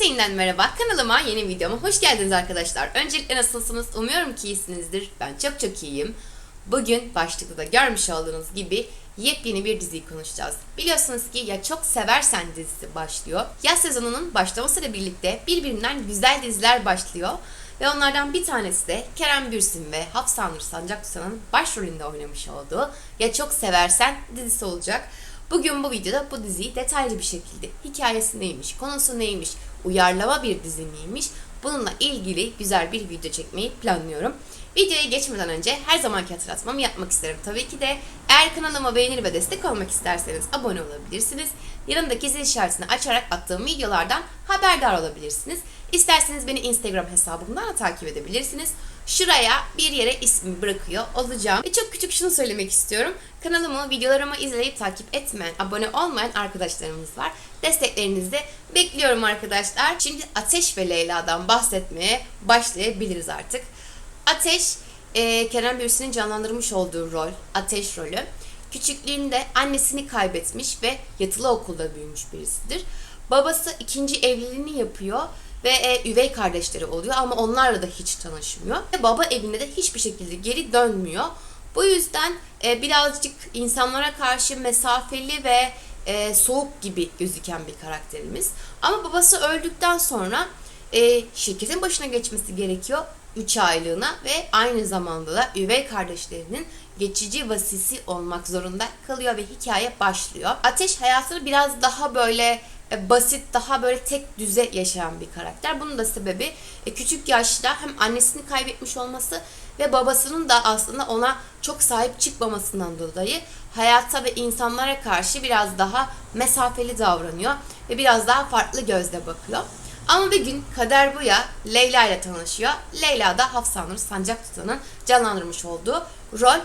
Herkese merhaba. Kanalıma yeni videoma hoş geldiniz arkadaşlar. Öncelikle nasılsınız? Umuyorum ki iyisinizdir. Ben çok çok iyiyim. Bugün başlıkta da görmüş olduğunuz gibi yepyeni bir diziyi konuşacağız. Biliyorsunuz ki Ya Çok Seversen dizisi başlıyor. Yaz sezonunun başlamasıyla birlikte birbirinden güzel diziler başlıyor. Ve onlardan bir tanesi de Kerem Bürsin ve Hafsa Nur Sancaktutan'ın başrolünde oynamış olduğu Ya Çok Seversen dizisi olacak. Bugün bu videoda bu diziyi detaylı bir şekilde hikayesi neymiş, konusu neymiş, uyarlama bir dizi miymiş bununla ilgili güzel bir video çekmeyi planlıyorum. Videoya geçmeden önce her zamanki hatırlatmamı yapmak isterim. Tabii ki de eğer kanalıma beğenir ve destek olmak isterseniz abone olabilirsiniz. Yanındaki zil işaretini açarak attığım videolardan haberdar olabilirsiniz. İsterseniz beni Instagram hesabımdan da takip edebilirsiniz. Şuraya bir yere ismi bırakıyor olacağım. Ve çok küçük şunu söylemek istiyorum. Kanalımı, videolarımı izleyip takip etmeyen, abone olmayan arkadaşlarımız var. Desteklerinizi de bekliyorum arkadaşlar. Şimdi Ateş ve Leyla'dan bahsetmeye başlayabiliriz artık. Ateş, e, Kerem Bürsin'in canlandırmış olduğu rol, Ateş rolü. Küçüklüğünde annesini kaybetmiş ve yatılı okulda büyümüş birisidir. Babası ikinci evliliğini yapıyor ve e, üvey kardeşleri oluyor ama onlarla da hiç tanışmıyor. Ve baba evine de hiçbir şekilde geri dönmüyor. Bu yüzden e, birazcık insanlara karşı mesafeli ve e, soğuk gibi gözüken bir karakterimiz. Ama babası öldükten sonra e, şirketin başına geçmesi gerekiyor 3 aylığına ve aynı zamanda da üvey kardeşlerinin geçici vasisi olmak zorunda kalıyor ve hikaye başlıyor. Ateş hayatını biraz daha böyle basit, daha böyle tek düze yaşayan bir karakter. Bunun da sebebi e, küçük yaşta hem annesini kaybetmiş olması ve babasının da aslında ona çok sahip çıkmamasından dolayı hayata ve insanlara karşı biraz daha mesafeli davranıyor ve biraz daha farklı gözle bakıyor. Ama bir gün Kader Buya Leyla ile tanışıyor. Leyla da Hafsa Nur Sancaktutan'ın canlandırmış olduğu rol.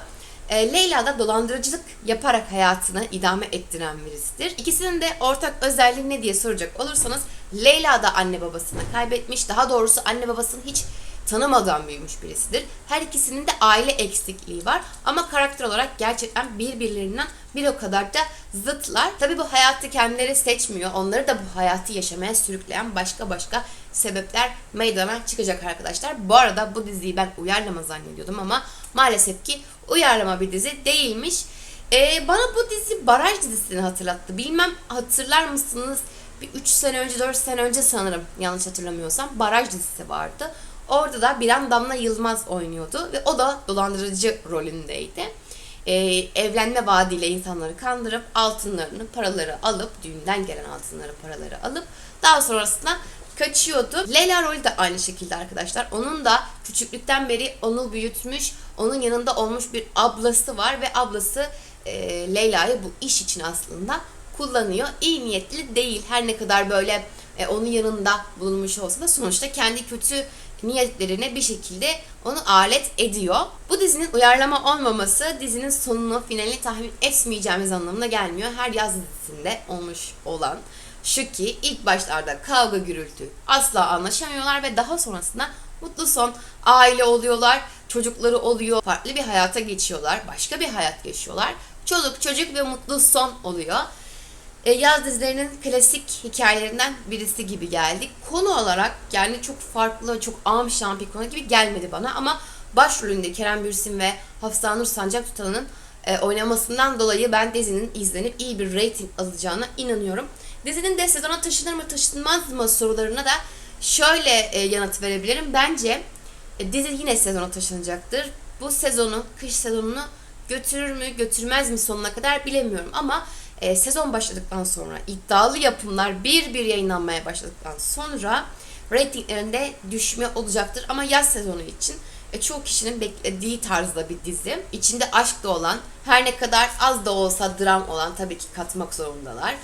E, Leyla da dolandırıcılık yaparak hayatını idame ettiren birisidir. İkisinin de ortak özelliği ne diye soracak olursanız Leyla da anne babasını kaybetmiş. Daha doğrusu anne babasını hiç tanımadan büyümüş birisidir. Her ikisinin de aile eksikliği var ama karakter olarak gerçekten birbirlerinden bir o kadar da zıtlar. Tabi bu hayatı kendileri seçmiyor. Onları da bu hayatı yaşamaya sürükleyen başka başka sebepler meydana çıkacak arkadaşlar. Bu arada bu diziyi ben uyarlama zannediyordum ama maalesef ki uyarlama bir dizi değilmiş. Ee, bana bu dizi Baraj dizisini hatırlattı. Bilmem hatırlar mısınız? Bir 3 sene önce 4 sene önce sanırım yanlış hatırlamıyorsam Baraj dizisi vardı. Orada da Biren Damla Yılmaz oynuyordu ve o da dolandırıcı rolündeydi. Ee, evlenme vaadiyle insanları kandırıp altınlarını, paraları alıp, düğünden gelen altınları, paraları alıp daha sonrasında kaçıyordu. Leyla rolü de aynı şekilde arkadaşlar. Onun da küçüklükten beri onu büyütmüş, onun yanında olmuş bir ablası var ve ablası e, Leyla'yı bu iş için aslında kullanıyor. İyi niyetli değil. Her ne kadar böyle e, onun yanında bulunmuş olsa da sonuçta kendi kötü niyetlerine bir şekilde onu alet ediyor. Bu dizinin uyarlama olmaması dizinin sonunu, finalini tahmin etmeyeceğimiz anlamına gelmiyor. Her yaz dizisinde olmuş olan şu ki ilk başlarda kavga gürültü asla anlaşamıyorlar ve daha sonrasında mutlu son aile oluyorlar, çocukları oluyor, farklı bir hayata geçiyorlar, başka bir hayat yaşıyorlar. Çoluk çocuk ve mutlu son oluyor. E, yaz dizilerinin klasik hikayelerinden birisi gibi geldi. Konu olarak yani çok farklı, çok amşan bir konu gibi gelmedi bana ama başrolünde Kerem Bürsin ve Hafsa Nur Sancaktutan'ın e, oynamasından dolayı ben dizinin izlenip iyi bir rating alacağına inanıyorum. Dizinin de sezona taşınır mı taşınmaz mı sorularına da şöyle e, yanıt verebilirim. Bence e, dizi yine sezona taşınacaktır. Bu sezonu, kış sezonunu götürür mü götürmez mi sonuna kadar bilemiyorum ama e, sezon başladıktan sonra iddialı yapımlar bir bir yayınlanmaya başladıktan sonra reytinglerinde düşme olacaktır. Ama yaz sezonu için e, çoğu kişinin beklediği tarzda bir dizi. İçinde aşk da olan, her ne kadar az da olsa dram olan tabii ki katmak zorundalar.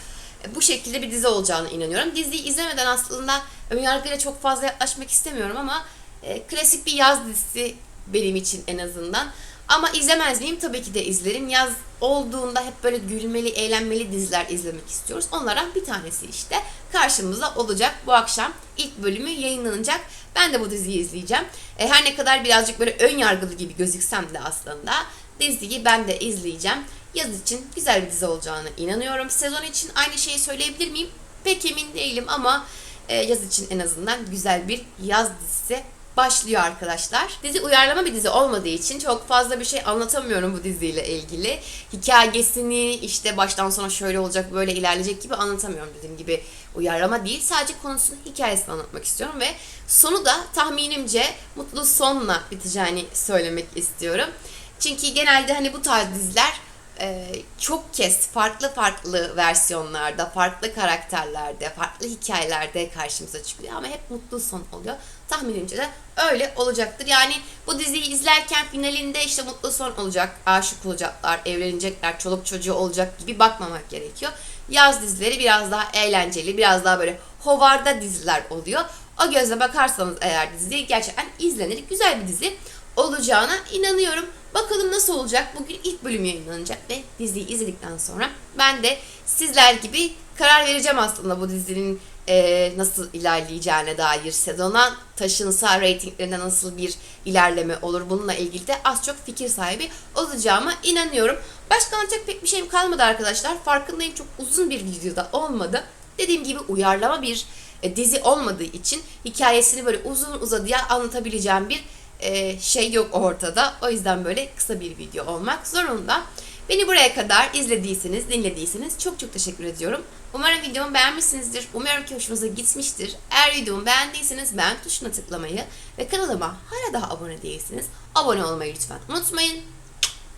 Bu şekilde bir dizi olacağını inanıyorum. Diziyi izlemeden aslında önyargıyla çok fazla yaklaşmak istemiyorum ama e, klasik bir yaz dizisi benim için en azından. Ama izlemez miyim? Tabii ki de izlerim. Yaz olduğunda hep böyle gülmeli, eğlenmeli diziler izlemek istiyoruz. Onlardan bir tanesi işte karşımıza olacak. Bu akşam ilk bölümü yayınlanacak. Ben de bu diziyi izleyeceğim. E, her ne kadar birazcık böyle ön yargılı gibi gözüksem de aslında diziyi ben de izleyeceğim. Yaz için güzel bir dizi olacağını inanıyorum. Sezon için aynı şeyi söyleyebilir miyim? Pek emin değilim ama e, yaz için en azından güzel bir yaz dizisi başlıyor arkadaşlar. Dizi uyarlama bir dizi olmadığı için çok fazla bir şey anlatamıyorum bu diziyle ilgili. Hikayesini işte baştan sona şöyle olacak böyle ilerleyecek gibi anlatamıyorum dediğim gibi uyarlama değil. Sadece konusunu hikayesini anlatmak istiyorum ve sonu da tahminimce mutlu sonla biteceğini söylemek istiyorum. Çünkü genelde hani bu tarz diziler çok kez farklı farklı versiyonlarda, farklı karakterlerde, farklı hikayelerde karşımıza çıkıyor ama hep mutlu son oluyor. Tahminimce de öyle olacaktır. Yani bu diziyi izlerken finalinde işte mutlu son olacak, aşık olacaklar, evlenecekler, çoluk çocuğu olacak gibi bakmamak gerekiyor. Yaz dizileri biraz daha eğlenceli, biraz daha böyle hovarda diziler oluyor. O gözle bakarsanız eğer diziyi gerçekten izlenir, güzel bir dizi olacağına inanıyorum. Bakalım nasıl olacak? Bugün ilk bölüm yayınlanacak ve diziyi izledikten sonra ben de sizler gibi karar vereceğim aslında bu dizinin e, nasıl ilerleyeceğine dair sezona taşınsa reytinglerinde nasıl bir ilerleme olur bununla ilgili de az çok fikir sahibi olacağıma inanıyorum. Başka anlatacak pek bir şeyim kalmadı arkadaşlar. Farkındayım çok uzun bir videoda olmadı. Dediğim gibi uyarlama bir e, dizi olmadığı için hikayesini böyle uzun uzadıya anlatabileceğim bir e, şey yok ortada. O yüzden böyle kısa bir video olmak zorunda. Beni buraya kadar izlediyseniz, dinlediyseniz çok çok teşekkür ediyorum. Umarım videomu beğenmişsinizdir. Umarım ki hoşunuza gitmiştir. Eğer videomu beğendiyseniz beğen tuşuna tıklamayı ve kanalıma hala daha abone değilseniz abone olmayı lütfen unutmayın.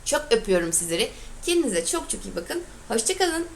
Çok öpüyorum sizleri. Kendinize çok çok iyi bakın. Hoşçakalın.